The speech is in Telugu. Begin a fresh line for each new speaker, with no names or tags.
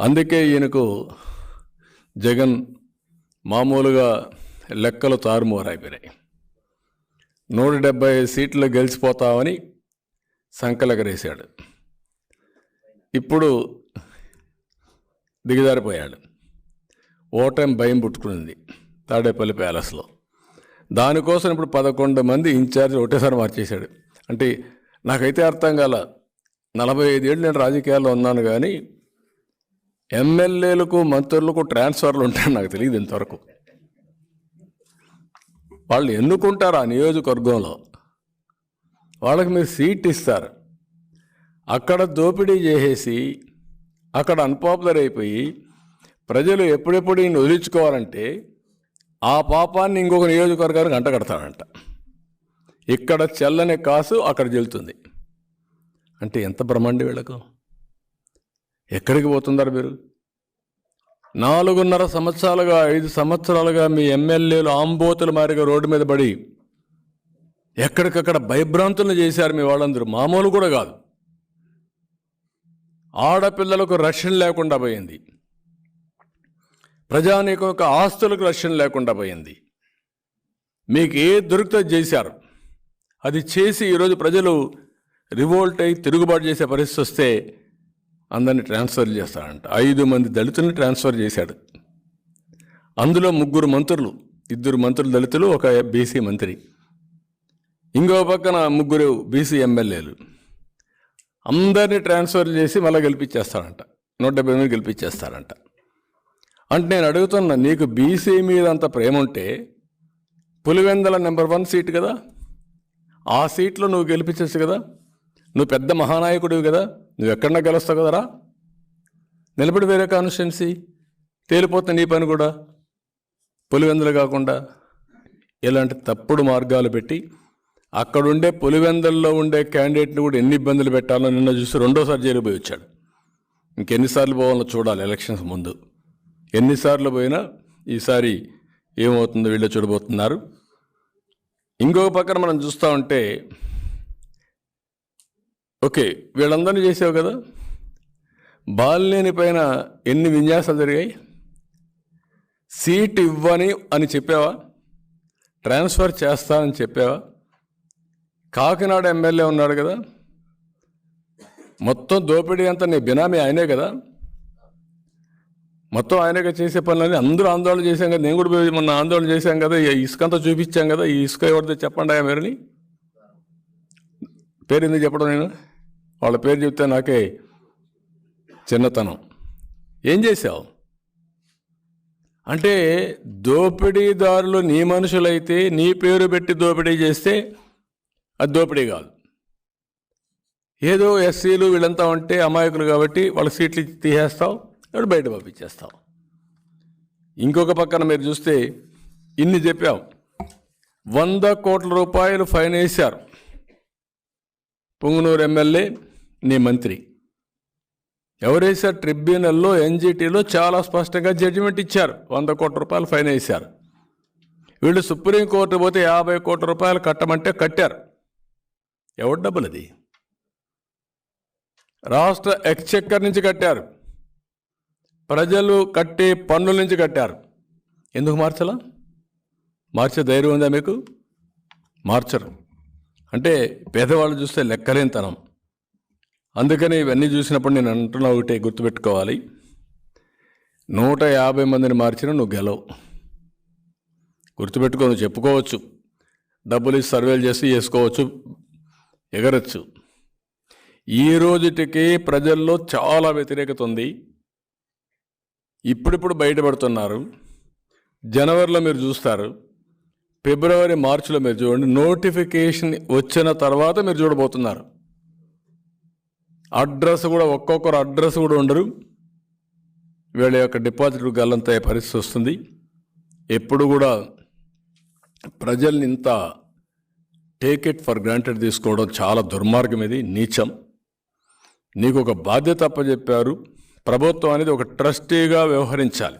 అందుకే ఈయనకు జగన్ మామూలుగా లెక్కలు తారుమారైపోయినాయి. నూట డెబ్బై సీట్లు గెలిచిపోతామని సంకలకరేశాడు. ఇప్పుడు దిగజారిపోయాడు. ఓటమి భయం పుట్టుకునింది తాడేపల్లి ప్యాలెస్లో. దానికోసం ఇప్పుడు పదకొండు మంది ఇన్ఛార్జ్ ఒకటేసారి మార్చేశాడు. అంటే నాకైతే అర్థం కాల నలభై ఐదేళ్ళు నేను రాజకీయాల్లో ఉన్నాను కానీ ఎమ్మెల్యేలకు మంత్రులకు ట్రాన్స్ఫర్లు ఉంటాయని నాకు తెలియదు ఇంతవరకు. వాళ్ళు ఎన్నుకుంటారు ఆ నియోజకవర్గంలో? వాళ్ళకి మీరు సీట్ ఇస్తారు. అక్కడ దోపిడీ చేసేసి అక్కడ అన్పాపులర్ అయిపోయి ప్రజలు ఎప్పుడెప్పుడు ఈయన వదిలించుకోవాలంటే ఆ పాపాన్ని ఇంకొక నియోజకవర్గానికి అంట కడతాడంట ఇక్కడ చెల్లని కాసు అక్కడ చెల్లుతుంది అంటే ఎంత బ్రహ్మాండి వీళ్ళకు? ఎక్కడికి పోతున్నారు మీరు? నాలుగున్నర సంవత్సరాలుగా ఐదు సంవత్సరాలుగా మీ ఎమ్మెల్యేలు ఆంబోతుల మారిగా రోడ్డు మీద పడి ఎక్కడికక్కడ భయభ్రాంతులను చేశారు మీ వాళ్ళందరూ. మామూలు కూడా కాదు. ఆడపిల్లలకు రక్షణ లేకుండా పోయింది. ప్రజానీకం యొక్క ఆస్తులకు రక్షణ లేకుండా పోయింది. మీకు ఏ దొరికితే చేశారు. అది చేసి ఈరోజు ప్రజలు రివోల్ట్ అయి తిరుగుబాటు చేసే పరిస్థితి వస్తే అందరిని ట్రాన్స్ఫర్ చేస్తాడంట. ఐదు మంది దళితుల్ని ట్రాన్స్ఫర్ చేశాడు. అందులో ముగ్గురు మంత్రులు ఇద్దరు మంత్రులు దళితులు ఒక బీసీ మంత్రి. ఇంకో పక్కన ముగ్గురు బీసీ ఎమ్మెల్యేలు. అందరినీ ట్రాన్స్ఫర్ చేసి మళ్ళీ గెలిపించేస్తాడంట. నూట డెబ్బై మంది గెలిపించేస్తారంట అంటే నేను అడుగుతున్నా నీకు బీసీ మీద అంత ప్రేమ ఉంటే పులివెందల నెంబర్ వన్ సీట్ కదా? ఆ సీట్లో నువ్వు గెలిపించచ్చు కదా? నువ్వు పెద్ద మహానాయకుడివి కదా? నువ్వు ఎక్కడన్నా గెలుస్తావు కదరా? నిలబడి వేరే కాన్స్టిట్యున్సీ తేలిపోతుంది నీ పని కూడా పులివెందులు కాకుండా ఇలాంటి తప్పుడు మార్గాలు పెట్టి అక్కడుండే పులివెందుల్లో ఉండే క్యాండిడేట్ని కూడా ఎన్ని ఇబ్బందులు పెట్టాలో నిన్న చూసి రెండోసారి చేరిపోయి వచ్చాడు. ఇంకెన్నిసార్లు పోవాలో చూడాలి ఎలక్షన్స్ ముందు. ఎన్నిసార్లు పోయినా ఈసారి ఏమవుతుందో వీళ్ళు చూడబోతున్నారు. ఇంకొక పక్కన మనం చూస్తూ ఉంటే ఓకే వీళ్ళందరినీ చేసావు కదా? బాలినేని పైన ఎన్ని విన్యాసాలు జరిగాయి? సీట్ ఇవ్వని అని చెప్పావా? ట్రాన్స్ఫర్ చేస్తానని చెప్పావా? కాకినాడ ఎమ్మెల్యే ఉన్నాడు కదా? మొత్తం దోపిడీ అంతా నీ బినామీ ఆయనే కదా? మొత్తం ఆయనగా చేసే పనులని అందరూ ఆందోళన చేశాం కదా నేను కూడా పోయి మొన్న ఆందోళన చేశాం కదా ఈ ఇసుకంతా చూపించాం కదా ఈ ఇసుక ఎవరిదో చెప్పండి ఆయన మీరని. పేరు ఎందుకు చెప్పడం నేను? వాళ్ళ పేరు చెప్తే నాకే చిన్నతనం. ఏం చేశావు? అంటే దోపిడీదారులు నీ మనుషులైతే నీ పేరు పెట్టి దోపిడీ చేస్తే అది దోపిడీ కాదు. ఏదో ఎస్సీలు వీళ్ళంతా ఉంటే అమాయకులు కాబట్టి వాళ్ళ సీట్లు తీసేస్తావు ఇప్పుడు బయట పంపించేస్తావు? ఇంకొక పక్కన మీరు చూస్తే ఇన్ని చెప్పావు. వంద కోట్ల రూపాయలు ఫైన్ వేశారు. పొంగునూరు ఎమ్మెల్యే నీ మంత్రి. ఎవరేసారు ట్రిబ్యునల్లో ఎన్జిటీలో చాలా స్పష్టంగా జడ్జిమెంట్ ఇచ్చారు. వంద కోట్ల రూపాయలు ఫైన్ వేశారు. వీళ్ళు సుప్రీంకోర్టు పోతే యాభై కోట్ల రూపాయలు కట్టమంటే కట్టారు. ఎవరి డబ్బులు అది? రాష్ట్ర ఎక్స్చెక్కర్ నుంచి కట్టారు. ప్రజలు కట్టే పన్నుల నుంచి కట్టారు. ఎందుకు మార్చలా? మార్చే ధైర్యం ఉందా మీకు? మార్చరు. అంటే పేదవాళ్ళు చూస్తే లెక్కలేనితనం. అందుకని ఇవన్నీ చూసినప్పుడు నేను అంటున్నా ఒకటే గుర్తుపెట్టుకోవాలి. నూట యాభై మందిని మార్చినా నువ్వు గెలవు. గుర్తుపెట్టుకొని చెప్పుకోవచ్చు. డబ్బులు ఇచ్చి సర్వేలు చేసి చేసుకోవచ్చు ఎగరచ్చు. ఈ రోజుటికి ప్రజల్లో చాలా వ్యతిరేకత ఉంది. ఇప్పుడిప్పుడు బయటపడుతున్నారు. జనవరిలో మీరు చూస్తారు. ఫిబ్రవరి మార్చిలో మీరు చూడండి. నోటిఫికేషన్ వచ్చిన తర్వాత మీరు చూడబోతున్నారు. అడ్రస్ కూడా ఒక్కొక్కరు అడ్రస్ కూడా ఉండరు. వీళ్ళ యొక్క డిపాజిట్లు గల్లంత పరిస్థితి వస్తుంది. ఎప్పుడు కూడా ప్రజల్ని ఇంత టేక్ ఇట్ ఫర్ గ్రాంటెడ్ తీసుకోవడం చాలా దుర్మార్గం ఇది నీచం. నీకు ఒక బాధ్యత అప్పచెప్పారు. ప్రభుత్వం అనేది ఒక ట్రస్టీగా వ్యవహరించాలి.